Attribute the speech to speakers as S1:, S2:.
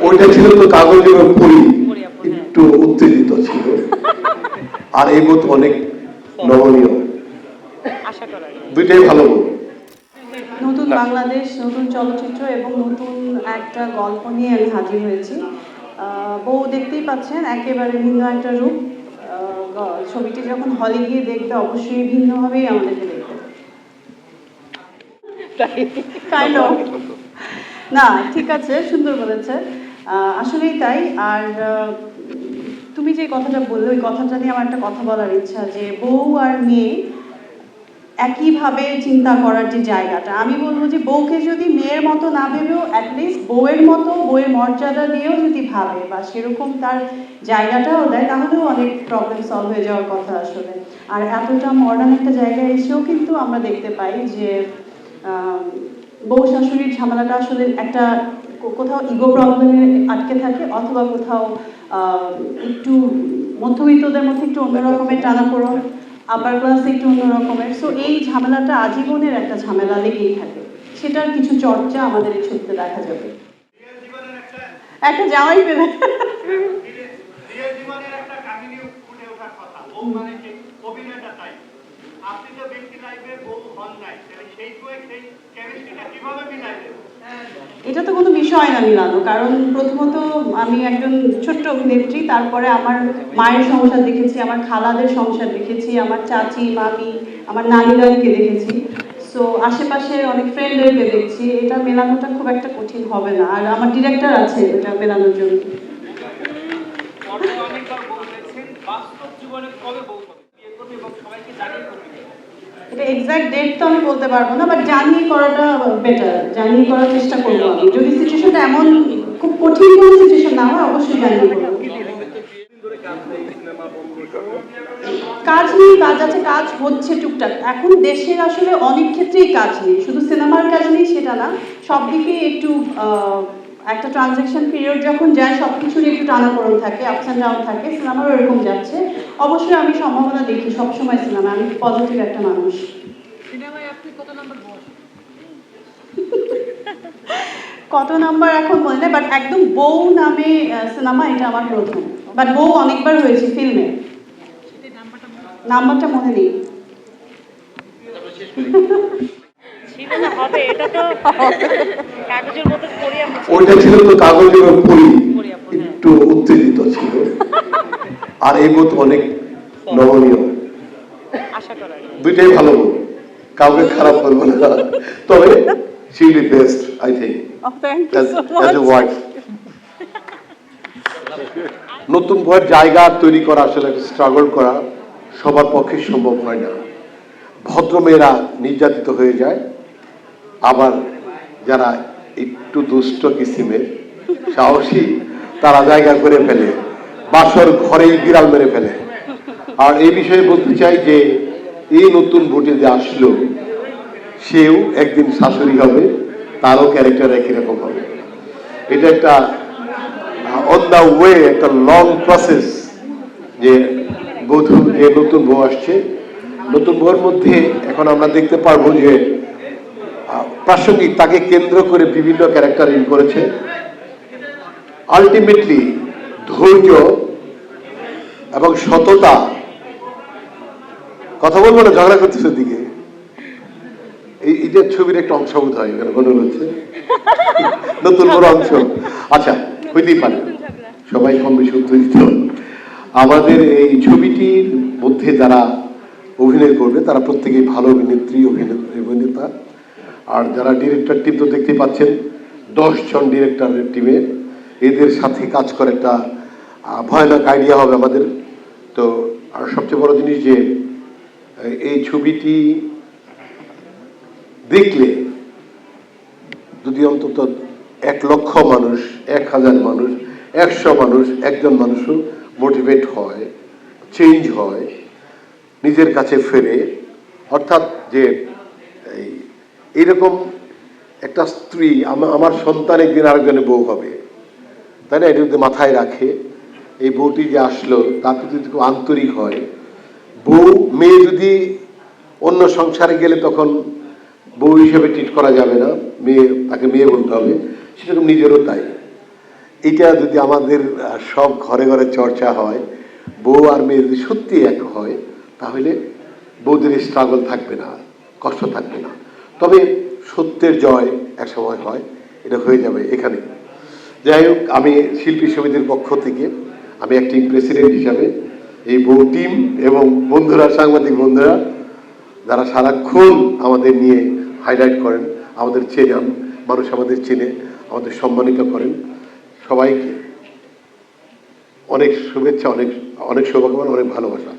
S1: ওইটা ছিল তো কাগজের উপরই
S2: পরি হ্যাঁ।
S1: একটু উত্তেজিত ছিল। আর এই বোধ অনেক নমনীয়।
S2: আশা করা যায়।
S1: দুইটাই ভালো
S3: নতুন বাংলাদেশ নতুন চলচ্চিত্র এবং নতুন একটা গল্প নিয়ে আমি হাজির হয়েছি। আহ, বউ দেখতেই পাচ্ছেন একেবারে ভিন্ন একটা রূপ। ছবিটি যখন হলে গিয়ে দেখবে অবশ্যই ভিন্নভাবেই আমাদেরকে দেখবে। Kind না ঠিক আছে সুন্দর বলেছে। আসলেই তাই। আর তুমি যে কথাটা বললে, ওই কথাটা নিয়ে আমার একটা কথা বলার ইচ্ছা যে বউ আর মেয়ে একইভাবে চিন্তা করার যে জায়গাটা, আমি বলব যে বউকে যদি মেয়ের মতো না ভেবেও অ্যাটলিস্ট বউয়ের মতো, বউয়ের মর্যাদা দিয়েও যদি ভাবে বা সেরকম তার জায়গাটাও দেয়, তাহলেও অনেক প্রবলেম সলভ হয়ে যাওয়ার কথা আসলে। আর এতটা মডার্ন একটা জায়গায় এসেও কিন্তু আমরা দেখতে পাই যে বউ শাশুড়ির ঝামেলাটা আসলে একটা কোথাও ইগো প্রবলেমে আটকে থাকে অথবা কোথাও একটু মধ্যবিত্তদের মধ্যে একটু অন্য রকমের টানাপোড়ন আপার ক্লাসে একটু অন্য রকমের। সো এই ঝামেলাটা আজীবনের একটা ঝামেলা লেগেই থাকে। সেটার কিছু চর্চা আমাদের এই ছবিতে দেখা যাবে। একটা জামাই পেলে এটা তো কোনো বিষয় না মিলানো কারণ প্রথমত আমি একজন ছোট্ট অভিনেত্রী তারপরে আমার মায়ের সংসার দেখেছি আমার খালাদের সংসার দেখেছি আমার চাচি মামি আমার নানি দাদিকে দেখেছি। সো আশেপাশের অনেক ফ্রেন্ডদেরকে দেখছি এটা মেলানোটা খুব একটা কঠিন হবে না। আর আমার ডিরেক্টর আছে এটা মেলানোর জন্য।
S4: বাস্তব জীবনে কবে বউ হবে? বিয়ে করবে এবং সবাইকে জানিয়ে করবে।
S3: এটা এক্সাক্ট ডেট তো আমি বলতে পারব না বাট জানিয়ে করাটা বেটার জানিয়ে করার চেষ্টা করব আমি। যদি সিচুয়েশনটা এমন খুব কঠিন কোনো সিচুয়েশন না হয়, অবশ্যই জানিয়ে করব। কাজ নেই কাজ আছে, কাজ হচ্ছে টুকটাক। এখন দেশের আসলে অনেক ক্ষেত্রেই কাজ নেই। শুধু সিনেমার কাজ নেই, সেটা না। সব দিকেই একটু একটা ট্রানজ্যাকশন পিরিয়ড যখন যায় সব কিছুর একটু টানাপোড়ন থাকে আপস অ্যান্ড ডাউন থাকে সিনেমারও এরকম যাচ্ছে। অবশ্যই আমি সম্ভাবনা দেখি সবসময় সিনেমা আমি পজিটিভ একটা মানুষ। কত নাম্বার এখন মনে নেই বাট একদম বউ নামে সিনেমা এটা আমার প্রথম। বাট বউ অনেকবার হয়েছে ফিল্মে নাম্বারটা মনে নেই।
S2: না হবে এটা তো কাগজের মতো
S1: ওইটা ছিল তো কাগজের
S2: পরি হ্যাঁ।
S1: একটু উত্তেজিত ছিল। আর এই অনেক নমনীয়। দুইটাই ভালো কাউকে খারাপ না। তবে she will be best I think.
S3: Oh, thank you
S1: as,
S3: so
S1: as a wife. নতুন বইয়ের জায়গা তৈরি করা আসলে স্ট্রাগল করা সবার পক্ষে সম্ভব হয় না। ভদ্র মেয়েরা নির্যাতিত হয়ে যায়। আবার যারা একটু দুষ্ট কিসিমের সাহসী, তারা জায়গা করে ফেলে, বাসর ঘরেই বিড়াল মেরে ফেলে। আর এই বিষয়ে বলতে চাই যে, এই নতুন ভোটে যে আসলো, সেও একদিন শাশুড়ি হবে, তারও ক্যারেক্টার একই রকম হবে। এটা একটা অন দ্য ওয়ে একটা লং প্রসেস যে বধূ যে নতুন বউ আসছে। নতুন বউয়ের মধ্যে এখন আমরা দেখতে পারব যে প্রাসঙ্গিক তাকে কেন্দ্র করে বিভিন্ন ক্যারেক্টার ইন করেছে। আলটিমেটলি ধৈর্য এবং সততা। কথা বলব না, ঝগড়া করতেছে দিকে এই এটা ছবির একটা অংশ বোধ হয় মনে হচ্ছে। নতুন বড় অংশ। আচ্ছা হইতেই পারে। সবাই কম বেশি উত্তেজিত। আমাদের এই ছবিটির মধ্যে যারা অভিনয় করবে, তারা প্রত্যেকেই ভালো অভিনেত্রী অভিনে- অভিনেতা। আর যারা ডিরেক্টর টিম তো দেখতে পাচ্ছেন দশ জন ডিরেক্টরের টিমে এদের সাথে কাজ করে একটা ভয়ানক আইডিয়া হবে আমাদের। তো আর সবচেয়ে বড় জিনিস যে, এই ছবিটি দেখলে যদি অন্তত এক লক্ষ মানুষ, এক হাজার মানুষ, একশো মানুষ, একজন মানুষও মোটিভেট হয় চেঞ্জ হয়, নিজের কাছে ফেরে, অর্থাৎ যে এইরকম একটা স্ত্রী, আমা- আমার সন্তান একদিন আরেকজনের বউ হবে। তাই না? এটা যদি মাথায় রাখে, এই বউটি যে আসলো, তার প্রতি যদি খুব আন্তরিক হয়। বউ, মেয়ে যদি অন্য সংসারে গেলে তখন বউ হিসেবে ট্রিট করা যাবে না। মেয়ে, তাকে মেয়ে বলতে হবে। সেরকম নিজেরও তাই। এটা যদি আমাদের সব ঘরে ঘরে চর্চা হয়, বউ আর মেয়ে যদি সত্যি এক হয়, তাহলে বউদের স্ট্রাগল থাকবে না, কষ্ট থাকবে না। তবে সত্যের জয় এক সময় হয়, এটা হয়ে যাবে এখানে। যাই হোক, আমি শিল্পী সমিতির পক্ষ থেকে আমি একটি প্রেসিডেন্ট হিসাবে এই বউ টিম এবং বন্ধুরা, সাংবাদিক বন্ধুরা, যারা সারাক্ষণ আমাদের নিয়ে হাইলাইট করেন, আমাদের চেনেন, মানুষ আমাদের চেনে, আমাদের সম্মানিত করেন, সবাইকে অনেক শুভেচ্ছা, অনেক অনেক শুভকামনা অনেক ভালোবাসা।